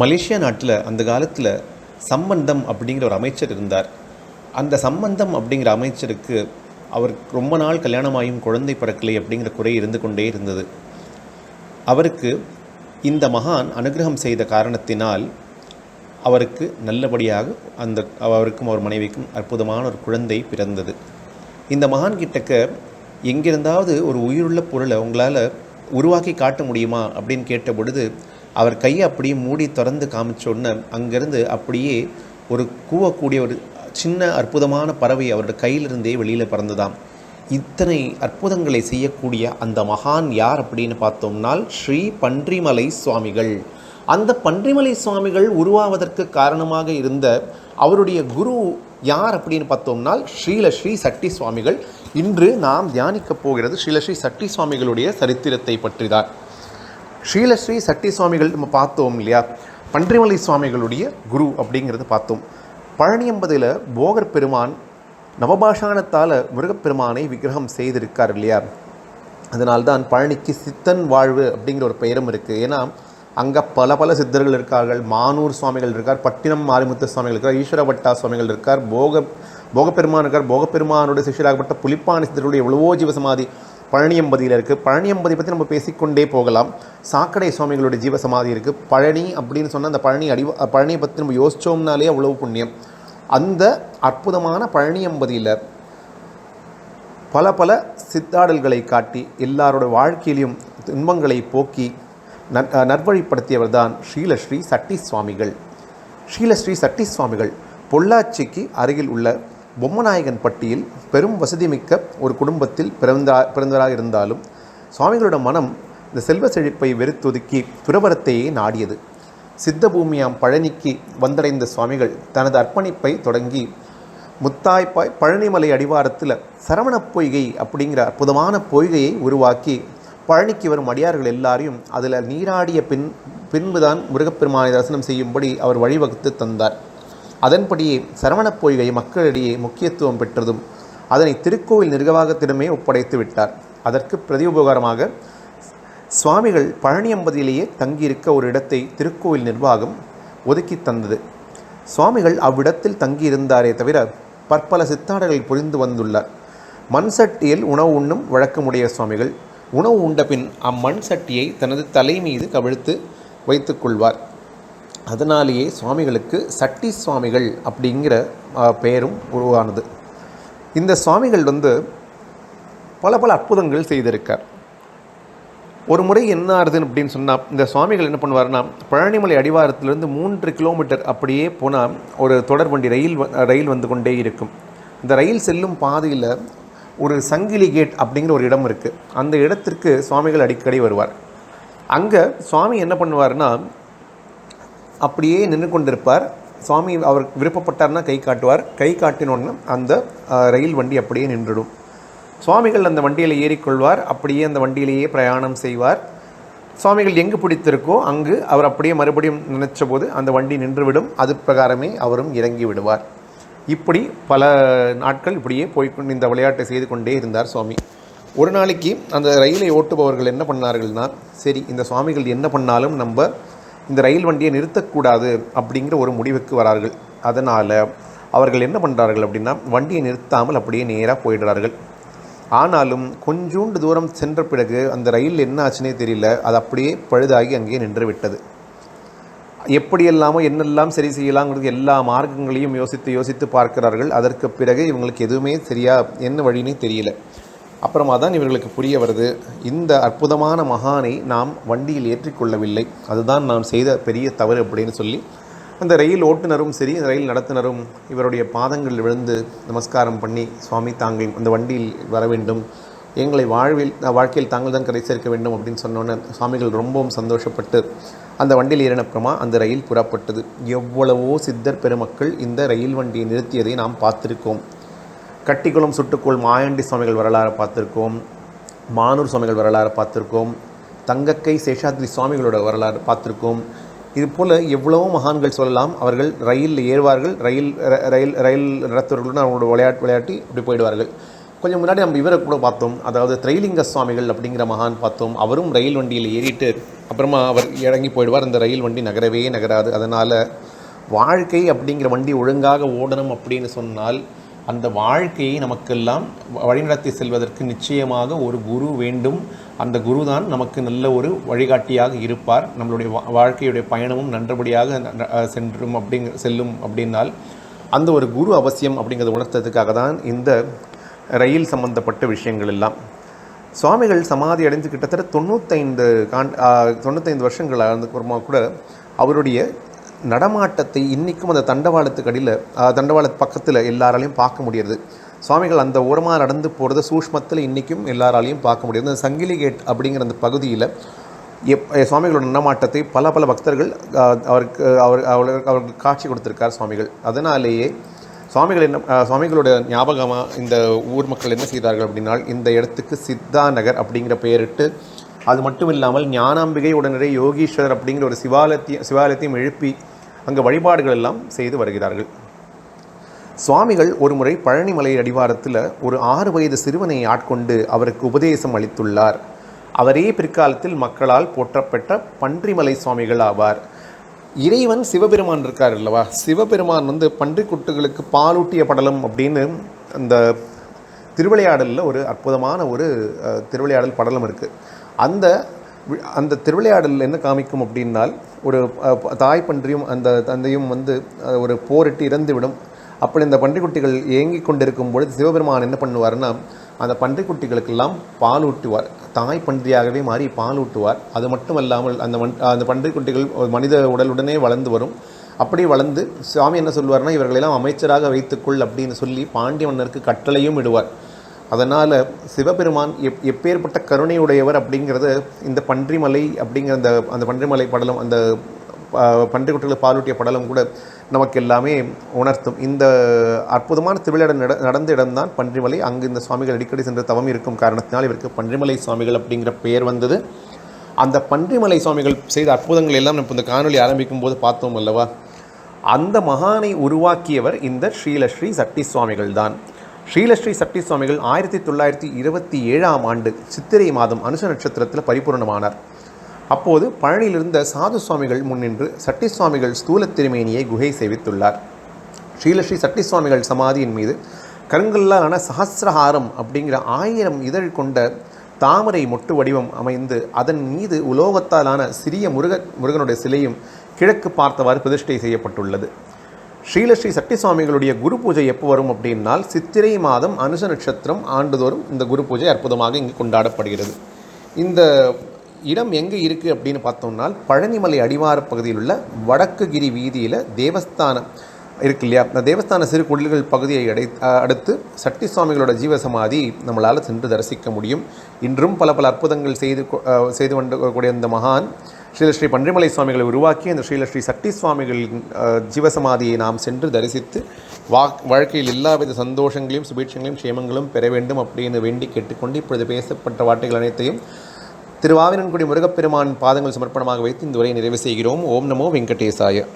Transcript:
Malaysia நாட்டில் அந்த காலத்தில் சம்பந்தம் அப்படிங்கிற ஒரு அமைச்சர் இருந்தார். அந்த சம்பந்தம் அப்படிங்கிற அமைச்சருக்கு அவருக்கு ரொம்ப நாள் கல்யாணமாயும் குழந்தை பிறக்கலை அப்படிங்கிற குறை இருந்து கொண்டே இருந்தது. அவருக்கு இந்த மகான் அனுகிரகம் செய்த காரணத்தினால் அவருக்கு நல்லபடியாக அந்த அவருக்கும் அவர் மனைவிக்கும் அற்புதமான ஒரு குழந்தை பிறந்தது. இந்த மகான் கிட்டக்க எங்கிருந்தாவது ஒரு உயிருள்ள பொருளை உங்களால் உருவாக்கி காட்ட முடியுமா அப்படின்னு கேட்ட பொழுது அவர் கையை அப்படியே மூடி திறந்து உடனே அங்கேருந்து அப்படியே ஒரு கூவக்கூடிய ஒரு சின்ன அற்புதமான பறவை அவருடைய கையிலிருந்தே வெளியில் பறந்துதாம். இத்தனை அற்புதங்களை செய்யக்கூடிய அந்த மகான் யார் அப்படின்னு பார்த்தோம்னால் ஸ்ரீ பன்றிமலை சுவாமிகள். அந்த பன்றிமலை சுவாமிகள் உருவாவதற்கு காரணமாக இருந்த அவருடைய குரு யார் அப்படின்னு பார்த்தோம்னால் ஸ்ரீல ஸ்ரீ சட்டி சுவாமிகள். இன்று நாம் தியானிக்கப் போகிறது ஸ்ரீல ஸ்ரீ சட்டி சுவாமிகளுடைய சரித்திரத்தை பற்றிதான். ஸ்ரீலஸ்ரீ சட்டி சுவாமிகள் நம்ம பார்த்தோம் இல்லையா? பன்றிமலை சுவாமிகளுடைய குரு அப்படிங்கிறது பார்த்தோம். பழனியம்பதியில் போகர் பெருமான் நவபாஷானத்தால் முருகப்பெருமானை விக்கிரகம் செய்திருக்கார் இல்லையா? அதனால்தான் பழனிக்கு சித்தன் வாழ்வு அப்படிங்கிற ஒரு பெயரும் இருக்குது ஏன்னா அங்கே பல பல சித்தர்கள் இருக்கார்கள். மானூர் சுவாமிகள் இருக்கார் பட்டினம் மாரிமுத்து சுவாமிகள் இருக்கார் ஈஸ்வரபட்டா சுவாமிகள் இருக்கார் போக போகப்பெருமான் இருக்கார். போகப்பெருமானுடைய சிஷியராகப்பட்ட புலிப்பாணி சித்தருடைய எவ்வளவோ ஜீவசமாதி பழனியம்பதியில் இருக்குது பழனியம்பதி பற்றி நம்ம பேசிக்கொண்டே போகலாம். சாக்கடை சுவாமிகளுடைய ஜீவசமாதி இருக்குது பழனி அப்படின்னு சொன்னால் அந்த பழனி அடி பழனியை பற்றி நம்ம யோசித்தோம்னாலே அவ்வளவு புண்ணியம். அந்த அற்புதமான பழனியம்பதியில் பல பல சித்தாடல்களை காட்டி எல்லாரோட வாழ்க்கையிலையும் துன்பங்களை போக்கி நற் நற்வழிப்படுத்தியவர் தான் ஸ்ரீலஸ்ரீ சட்டி சுவாமிகள் ஸ்ரீலஸ்ரீ சட்டி சுவாமிகள் பொள்ளாச்சிக்கு அருகில் உள்ள பொம்மநாயகன் பட்டியில் பெரும் வசதிமிக்க ஒரு குடும்பத்தில் பிறந்தா பிறந்தவராக இருந்தாலும் சுவாமிகளோட மனம் இந்த செல்வ செழிப்பை வெறுத்தொதுக்கி துறவரத்தையே நாடியது. சித்தபூமியாம் பழனிக்கு வந்தடைந்த சுவாமிகள் தனது அர்ப்பணிப்பை தொடங்கி முத்தாய்ப்பாய் பழனிமலை அடிவாரத்தில் சரவணப் பொய்கை அப்படிங்கிற அற்புதமான பொய்கையை உருவாக்கி பழனிக்கு வரும் அடியார்கள் எல்லாரையும் அதில் நீராடிய பின் பின்புதான் முருகப்பெருமானை தரிசனம் செய்யும்படி அவர் வழிவகுத்து தந்தார். அதன்படியே சரவணப் பொய்கை மக்களிடையே முக்கியத்துவம் பெற்றதும் அதனை திருக்கோவில் நிர்வாகத்திடமே ஒப்படைத்து விட்டார். அதற்கு பிரதி உபகாரமாக சுவாமிகள் பழனியம்பதியிலேயே தங்கியிருக்க ஒரு இடத்தை திருக்கோவில் நிர்வாகம் ஒதுக்கி தந்தது. சுவாமிகள் அவ்விடத்தில் தங்கியிருந்தாரே தவிர பற்பல சித்தாடல்கள் புரிந்து வந்துள்ளார். மண் சட்டியில் உணவு உண்ணும் வழக்கமுடைய சுவாமிகள் உணவு உண்டபின் அம்மண் சட்டியை தனது தலை மீது கவிழ்த்து வைத்துக் கொள்வார். அதனாலேயே சுவாமிகளுக்கு சட்டி சுவாமிகள் அப்படிங்கிற பெயரும் உருவானது. இந்த சுவாமிகள் வந்து பல பல அற்புதங்கள் செய்திருக்கார். ஒரு முறை என்ன ஆறுது அப்படின்னு சொன்னால் இந்த சுவாமிகள் என்ன பண்ணுவாருன்னா பழனிமலை அடிவாரத்திலிருந்து மூன்று கிலோமீட்டர் அப்படியே போனால் ஒரு தொடர் வண்டி ரயில் ரயில் வந்து கொண்டே இருக்கும். இந்த ரயில் செல்லும் பாதையில் ஒரு சங்கிலி கேட் அப்படிங்கிற ஒரு இடம் இருக்குது அந்த இடத்திற்கு சுவாமிகள் அடிக்கடி வருவார். அங்கே சுவாமி என்ன பண்ணுவார்னா அப்படியே நின்று கொண்டிருப்பார் சுவாமி அவர் விருப்பப்பட்டார்னா கை காட்டுவார். கை காட்டினோன்னு அந்த ரயில் வண்டி அப்படியே நின்றுடும். சுவாமிகள் அந்த வண்டியில் ஏறிக்கொள்வார். அப்படியே அந்த வண்டியிலேயே பிரயாணம் செய்வார். சுவாமிகள் எங்கு பிடித்திருக்கோ அங்கு அவர் அப்படியே மறுபடியும் நினைச்ச போது அந்த வண்டி நின்றுவிடும். அது பிரகாரமே அவரும் இறங்கி விடுவார். இப்படி பல நாட்கள் இப்படியே போய் இந்த விளையாட்டை செய்து கொண்டே இருந்தார் சுவாமி. ஒரு நாளைக்கு அந்த ரயிலை ஓட்டுபவர்கள் என்ன பண்ணார்கள்னா சரி இந்த சுவாமிகள் என்ன பண்ணாலும் நம்ம இந்த ரயில் வண்டியை நிறுத்தக்கூடாது அப்படிங்கிற ஒரு முடிவுக்கு வரார்கள். அதனால் அவர்கள் என்ன பண்ணுறார்கள் அப்படின்னா வண்டியை நிறுத்தாமல் அப்படியே நேராக போயிடுறார்கள். ஆனாலும் கொஞ்சூண்டு தூரம் சென்ற பிறகு அந்த ரயில் என்ன ஆச்சுனே தெரியல. அது அப்படியே பழுதாகி அங்கேயே நின்று விட்டது. எப்படியெல்லாமோ என்னெல்லாம் சரி செய்யலாங்கிறது எல்லா மார்க்கங்களையும் யோசித்து யோசித்து பார்க்கிறார்கள். அதற்கு பிறகு இவங்களுக்கு எதுவுமே சரியாக என்ன வழினே தெரியல. அப்புறமா தான் இவர்களுக்கு புரிய வருது இந்த அற்புதமான மகானை நாம் வண்டியில் ஏற்றிக்கொள்ளவில்லை. அதுதான் நாம் செய்த பெரிய தவறு அப்படின்னு சொல்லி அந்த ரயில் ஓட்டுநரும் சரி ரயில் நடத்துனரும் இவருடைய பாதங்களில் விழுந்து நமஸ்காரம் பண்ணி சுவாமி தாங்கள் அந்த வண்டியில் வர வேண்டும். எங்களை வாழ்வில் வாழ்க்கையில் தாங்கள் தான் கரை சேர்க்க வேண்டும் அப்படின்னு சொன்னோன்னே சுவாமிகள் ரொம்பவும் சந்தோஷப்பட்டு அந்த வண்டியில் ஏறினப்புறமா அந்த ரயில் புறப்பட்டது. எவ்வளவோ சித்தர் பெருமக்கள் இந்த ரயில் வண்டியை நிறுத்தியதை நாம் பார்த்துருக்கோம். கட்டிக்குளம் சுட்டுக்கோள் மாயாண்டி சுவாமிகள் வரலாறு பார்த்துருக்கோம். மானூர் சுவாமிகள் வரலாறு பார்த்துருக்கோம். தங்கக்கை சேஷாத்ரி சுவாமிகளோட வரலாறு பார்த்துருக்கோம். இது போல் எவ்வளவோ மகான்கள் சொல்லலாம். அவர்கள் ரயிலில் ஏறுவார்கள். ரயில் ர- ரயில் ரயில் நடத்துவர்களுடன் அவங்களோட விளையாட்டு விளையாட்டி அப்படி போயிடுவார்கள். கொஞ்சம் முன்னாடி நம்ம இவரை கூட பார்த்தோம். அதாவது திரைலிங்க சுவாமிகள் அப்படிங்கிற மகான் பார்த்தோம். அவரும் ரயில் வண்டியில் ஏறிட்டு அப்புறமா அவர் இறங்கி போயிடுவார். அந்த ரயில் வண்டி நகரவே நகராது. அதனால் வாழ்க்கை அப்படிங்கிற வண்டி ஒழுங்காக ஓடணும் அப்படின்னு சொன்னால் அந்த வாழ்க்கையை நமக்கெல்லாம் வழிநடத்தி செல்வதற்கு நிச்சயமாக ஒரு குரு வேண்டும். அந்த குரு தான் நமக்கு நல்ல ஒரு வழிகாட்டியாக இருப்பார். நம்மளுடைய வா- வாழ்க்கையுடைய பயணமும் நன்றபடியாக சென்றும் அப்படிங்க செல்லும் அப்படின்னால் அந்த ஒரு குரு அவசியம் அப்படிங்கிறத உணர்த்ததுக்காக தான் இந்த ரயில் சம்பந்தப்பட்ட விஷயங்கள் எல்லாம். சுவாமிகள் சமாதி அடைந்து கிட்டத்தட்ட தொண்ணூத்தைந்து காண்ட் தொண்ணூத்தைந்து வருஷங்கள் ஆனதுக்கப்புறமா கூட அவருடைய நடமாட்டத்தை இன்றைக்கும் அந்த தண்டவாளத்துக்கு அடியில் தண்டவாளத்து பக்கத்தில் எல்லாராலையும் பார்க்க முடியுது சுவாமிகள் அந்த ஓரமாக நடந்து போகிறத சூஷ்மத்தில் இன்றைக்கும் எல்லாராலையும் பார்க்க முடியுது அந்த சங்கிலி கேட் அப்படிங்கிற அந்த பகுதியில் எப் சுவாமிகளோட நடமாட்டத்தை பல பல பக்தர்கள் அவருக்கு அவர் அவர்களுக்கு அவருக்கு காட்சி கொடுத்துருக்கார் சுவாமிகள். அதனாலேயே சுவாமிகள் என்ன சுவாமிகளோட ஞாபகமாக இந்த ஊர் மக்கள் என்ன செய்தார்கள் அப்படின்னால் இந்த இடத்துக்கு சித்தா நகர் அப்படிங்கிற பெயரிட்டு அது மட்டும் இல்லாமல் ஞானாம்பிகை உடனே யோகீஸ்வரர் அப்படிங்கிற ஒரு சிவாலயத்தையும் சிவாலயத்தையும் எழுப்பி அங்கே வழிபாடுகள் எல்லாம் செய்து வருகிறார்கள். சுவாமிகள் ஒருமுறை பழனிமலை அடிவாரத்தில் ஒரு ஆறு வயது சிறுவனை ஆட்கொண்டு அவருக்கு உபதேசம் அளித்துள்ளார். அவரே பிற்காலத்தில் மக்களால் போற்றப்பட்ட பன்றிமலை சுவாமிகள் ஆவார். இறைவன் சிவபெருமான் இருக்கார் அல்லவா? சிவபெருமான் வந்து பன்றிக்குட்டுகளுக்கு பாலூட்டிய படலம் அப்படின்னு அந்த திருவிளையாடலில் ஒரு அற்புதமான ஒரு திருவிளையாடல் படலம் இருக்குது அந்த அந்த திருவிளையாடல் என்ன காமிக்கும் அப்படின்னால் ஒரு தாய் பன்றியும் அந்த தந்தையும் வந்து ஒரு போரிட்டு இறந்துவிடும். அப்படி இந்த பன்றிக்குட்டிகள் ஏங்கி கொண்டிருக்கும் பொழுது சிவபெருமான் என்ன பண்ணுவார்னா அந்த பன்றிக்குட்டிகளுக்கெல்லாம் பால் ஊட்டுவார். தாய் பன்றியாகவே மாறி பால் ஊட்டுவார். அது மட்டும் அல்லாமல் அந்த மண் அந்த பன்றிக்குட்டிகள் ஒரு மனித உடலுடனே வளர்ந்து வரும். அப்படி வளர்ந்து சுவாமி என்ன சொல்வார்னா இவர்களெல்லாம் அமைச்சராக வைத்துக்கொள் அப்படின்னு சொல்லி பாண்டிய மன்னருக்கு கட்டளையும் இடுவார். அதனால் சிவபெருமான் எப் எப்பேற்பட்ட கருணையுடையவர் அப்படிங்கிறத இந்த பன்றிமலை அப்படிங்கிற அந்த அந்த பன்றிமலை படலம் அந்த பன்றிக்குட்டிகளை பாலூட்டிய படலம் கூட நமக்கு எல்லாமே உணர்த்தும். இந்த அற்புதமான திருவிழா நட நடந்த இடம்தான் பன்றிமலை. அங்கு இந்த சுவாமிகள் அடிக்கடி சென்று தவம் இருக்கும் காரணத்தினால் இவருக்கு பன்றிமலை சுவாமிகள் அப்படிங்கிற பெயர் வந்தது. அந்த பன்றிமலை சுவாமிகள் செய்த அற்புதங்கள் எல்லாம் நம்ம இந்த காணொலி ஆரம்பிக்கும் போது பார்த்தோம் அல்லவா? அந்த மகானை உருவாக்கியவர் இந்த ஸ்ரீலஸ்ரீ சட்டி சுவாமிகள் தான் ஸ்ரீலஸ்ரீ சக்தி சுவாமிகள் ஆயிரத்தி தொள்ளாயிரத்தி இருபத்தி ஏழாம் ஆண்டு சித்திரை மாதம் அனுச நட்சத்திரத்தில் பரிபூரணமானார். அப்போது பழனியிலிருந்த சாது சுவாமிகள் முன்னின்று சட்டி சுவாமிகள் ஸ்தூல திருமேனியை குகை சேவித்துள்ளார். ஸ்ரீலஸ்ரீ சட்டி சுவாமிகள் சமாதியின் மீது கருங்கல்லாலான சஹசிரஹாரம் அப்படிங்கிற ஆயிரம் இதழ் கொண்ட தாமரை மொட்டு வடிவம் அமைந்து அதன் மீது உலோகத்தாலான சிறிய முருக முருகனுடைய சிலையும் கிழக்கு பார்த்தவாறு பிரதிஷ்டை செய்யப்பட்டுள்ளது. ஸ்ரீலஸ்ரீ சக்தி சுவாமிகளுடைய குரு பூஜை எப்போ வரும் அப்படின்னால் சித்திரை மாதம் அனுச நட்சத்திரம் ஆண்டுதோறும் இந்த குரு பூஜை அற்புதமாக இங்கு கொண்டாடப்படுகிறது. இந்த இடம் எங்கே இருக்குது அப்படின்னு பார்த்தோம்னால் பழனிமலை அடிவார பகுதியில் உள்ள வடக்குகிரி வீதியில் தேவஸ்தானம் இருக்கு இல்லையா? அந்த தேவஸ்தான சிறு குடில்கள் பகுதியை அடை அடுத்து சக்தி சுவாமிகளோட ஜீவசமாதி நம்மளால் சென்று தரிசிக்க முடியும். இன்றும் பல பல அற்புதங்கள் செய்து கொ- செய்து கொண்டு கூடிய இந்த மகான் ஸ்ரீலஸ்ரீ பன்றிமலை சுவாமிகளை உருவாக்கி அந்த ஸ்ரீலஸ்ரீ சக்தி சுவாமிகளின் ஜீவசமாதியை நாம் சென்று தரிசித்து வா வாழ்க்கையில் எல்லாவித சந்தோஷங்களையும் சுபீட்சங்களையும் க்ஷேமங்களும் பெற வேண்டும் அப்படின்னு வேண்டி கேட்டுக்கொண்டு இப்பொழுது பேசப்பட்ட வார்த்தைகள் அனைத்தையும் திருவாவினன்குடி முருகப்பெருமான் பாதங்கள் சமர்ப்பணமாக வைத்து இந்த உரையை நிறைவு செய்கிறோம். ஓம் நமோ வெங்கடேசாய.